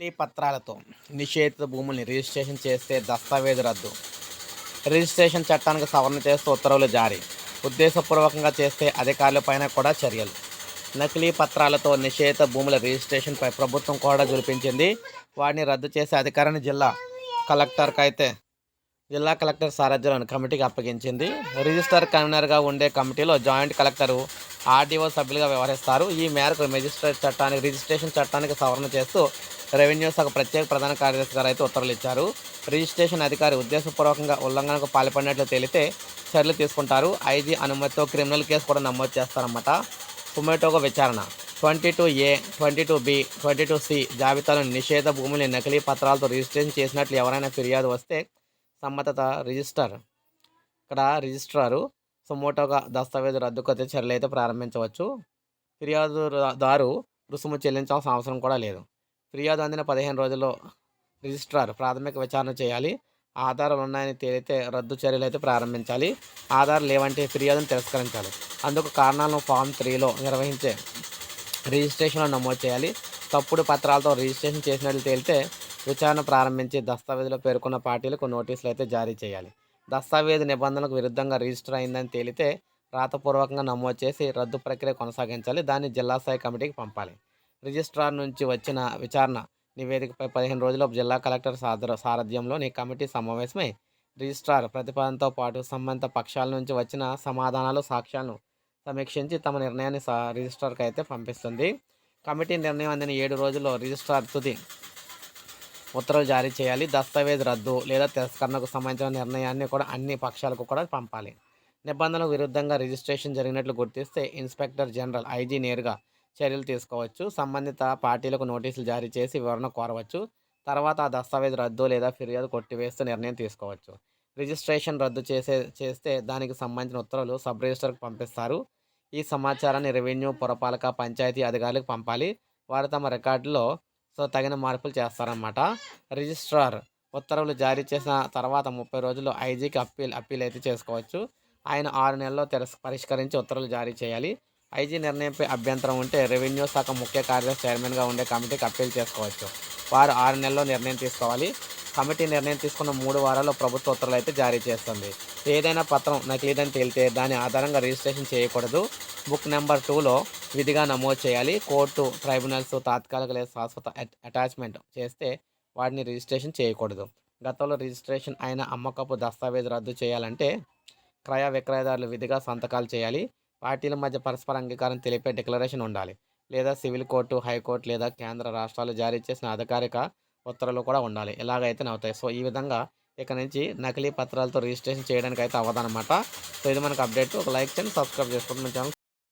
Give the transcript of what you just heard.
పత్రాలతో నిషేధిత భూముల్ని రిజిస్ట్రేషన్ చేస్తే దస్తావేజు రద్దు. రిజిస్ట్రేషన్ చట్టానికి సవరణ చేస్తూ ఉత్తర్వులు జారీ. ఉద్దేశపూర్వకంగా చేస్తే అధికారులపైన కూడా చర్యలు. నకిలీ పత్రాలతో నిషేధిత భూముల రిజిస్ట్రేషన్పై ప్రభుత్వం కూడా జులిపించింది వాటిని రద్దు చేసే అధికారాన్ని జిల్లా కలెక్టర్కి అయితే జిల్లా కలెక్టర్ సారథ్యంలోని కమిటీకి అప్పగించింది. రిజిస్టర్ కన్వీనర్గా ఉండే కమిటీలో జాయింట్ కలెక్టరు ఆర్డీఓ సభ్యులుగా వ్యవహరిస్తారు. ఈ మేరకు మెజిస్ట్రేట్ చట్టానికి రిజిస్ట్రేషన్ చట్టానికి సవరణ చేస్తూ రెవెన్యూ శాఖ ప్రత్యేక ప్రధాన కార్యదర్శి గారు అయితే ఉత్తర్వులు ఇచ్చారు. రిజిస్ట్రేషన్ అధికారి ఉద్దేశపూర్వకంగా ఉల్లంఘనకు పాల్పడినట్లు తేలితే చర్యలు తీసుకుంటారు. ఐజీ అనుమతితో క్రిమినల్ కేసు కూడా నమోదు చేస్తారన్నమాట. సుమేటోగా విచారణ. Twenty two A twenty two B twenty two C జాబితాలో నిషేధ భూముల్ని నకిలీ పత్రాలతో రిజిస్ట్రేషన్ చేసినట్లు ఎవరైనా ఫిర్యాదు వస్తే సమ్మతత రిజిస్టర్ ఇక్కడ రిజిస్ట్రారు సుమోటోగా దస్తావేజు రద్దుకు అయితే చర్యలు అయితే ప్రారంభించవచ్చు. ఫిర్యాదుదారు రుసుము చెల్లించాల్సిన అవసరం కూడా లేదు. ఫిర్యాదు అందిన పదిహేను రోజుల్లో రిజిస్ట్రార్ ప్రాథమిక విచారణ చేయాలి. ఆధారాలు ఉన్నాయని తేలితే రద్దు చర్యలు అయితే ప్రారంభించాలి. ఆధారాలు లేవంటే ఫిర్యాదును తిరస్కరించాలి. అందుకు కారణాలను ఫామ్ త్రీలో నిర్వహించే రిజిస్ట్రేషన్లో నమోదు చేయాలి. తప్పుడు పత్రాలతో రిజిస్ట్రేషన్ చేసినట్లు తేలితే విచారణ ప్రారంభించి దస్తావేజులో పేర్కొన్న పార్టీలకు నోటీసులు అయితే జారీ చేయాలి. దస్తావేజు నిబంధనలకు విరుద్ధంగా రిజిస్టర్ అయిందని తేలితే రాతపూర్వకంగా నమోదు చేసి రద్దు ప్రక్రియ కొనసాగించాలి. దాన్ని జిల్లా స్థాయి కమిటీకి పంపాలి. రిజిస్ట్రార్ నుంచి వచ్చిన విచారణ నివేదికపై పదిహేను రోజుల్లో జిల్లా కలెక్టర్ సాదర సారథ్యంలోని కమిటీ సమావేశమై రిజిస్ట్రార్ ప్రతిపాదనతో పాటు సంబంధిత పక్షాల నుంచి వచ్చిన సమాధానాలు సాక్ష్యాలను సమీక్షించి తమ నిర్ణయాన్ని సా రిజిస్ట్రార్కి అయితే పంపిస్తుంది. కమిటీ నిర్ణయం అందిన ఏడు రోజుల్లో రిజిస్ట్రార్ తుది ఉత్తర్వులు జారీ చేయాలి. దస్తావేజ్ రద్దు లేదా తిరస్కరణకు సంబంధించిన నిర్ణయాన్ని కూడా అన్ని పక్షాలకు కూడా పంపాలి. నిబంధనలకు విరుద్ధంగా రిజిస్ట్రేషన్ జరిగినట్లు గుర్తిస్తే ఇన్స్పెక్టర్ జనరల్ ఐజీ నేరుగా చర్యలు తీసుకోవచ్చు. సంబంధిత పార్టీలకు నోటీసులు జారీ చేసి వివరణ కోరవచ్చు. తర్వాత ఆ దస్తావేజ్ రద్దు లేదా ఫిర్యాదు కొట్టివేస్తూ నిర్ణయం తీసుకోవచ్చు. రిజిస్ట్రేషన్ రద్దు చేసే చేస్తే దానికి సంబంధించిన ఉత్తర్వులు సబ్ రిజిస్టర్కి పంపిస్తారు. ఈ సమాచారాన్ని రెవెన్యూ పురపాలక పంచాయతీ అధికారులకు పంపాలి. వారు తమ రికార్డులో సో తగిన మార్పులు చేస్తారన్నమాట. రిజిస్ట్రార్ ఉత్తర్వులు జారీ చేసిన తర్వాత ముప్పై రోజులు ఐజీకి అప్పీల్ అప్పీల్ అయితే చేసుకోవచ్చు. ఆయన ఆరు నెలల్లో తిరస్ పరిష్కరించి ఉత్తర్వులు జారీ చేయాలి. ఐజీ నిర్ణయంపై అభ్యంతరం ఉంటే రెవెన్యూ శాఖ ముఖ్య కార్యదర్శి చైర్మన్గా ఉండే కమిటీకి అప్పీల్ చేసుకోవచ్చు. వారు ఆరు నెలల్లో నిర్ణయం తీసుకోవాలి. కమిటీ నిర్ణయం తీసుకున్న మూడు వారాల్లో ప్రభుత్వ ఉత్తర్వులు అయితే జారీ చేస్తుంది. ఏదైనా పత్రం నకిలీదని తేలితే దాని ఆధారంగా రిజిస్ట్రేషన్ చేయకూడదు. బుక్ నెంబర్ టూలో విధిగా నమోదు చేయాలి. కోర్టు ట్రైబ్యునల్స్ తాత్కాలిక లేదా శాశ్వత అటాచ్మెంట్ చేస్తే వాటిని రిజిస్ట్రేషన్ చేయకూడదు. గతంలో రిజిస్ట్రేషన్ అయిన అమ్మకపు దస్తావేజు రద్దు చేయాలంటే క్రయ విక్రయదారులు విధిగా సంతకాలు చేయాలి. పార్టీల మధ్య పరస్పర అంగీకారం తెలిపే డిక్లరేషన్ ఉండాలి. లేదా సివిల్ కోర్టు హైకోర్టు లేదా కేంద్ర రాష్ట్రాలు జారీ చేసిన అధికారిక ఉత్తర్వులు కూడా ఉండాలి. ఇలాగైతే అవుతాయి సో ఈ విధంగా ఇక నుంచి నకిలీ పత్రాలతో రిజిస్ట్రేషన్ చేయడానికి అయితే అవ్వదనమాట సో ఇది మనకు అప్డేట్. ఒక లైక్ చేయండి సబ్స్క్రైబ్ చేసుకోండి. మన ఛానల్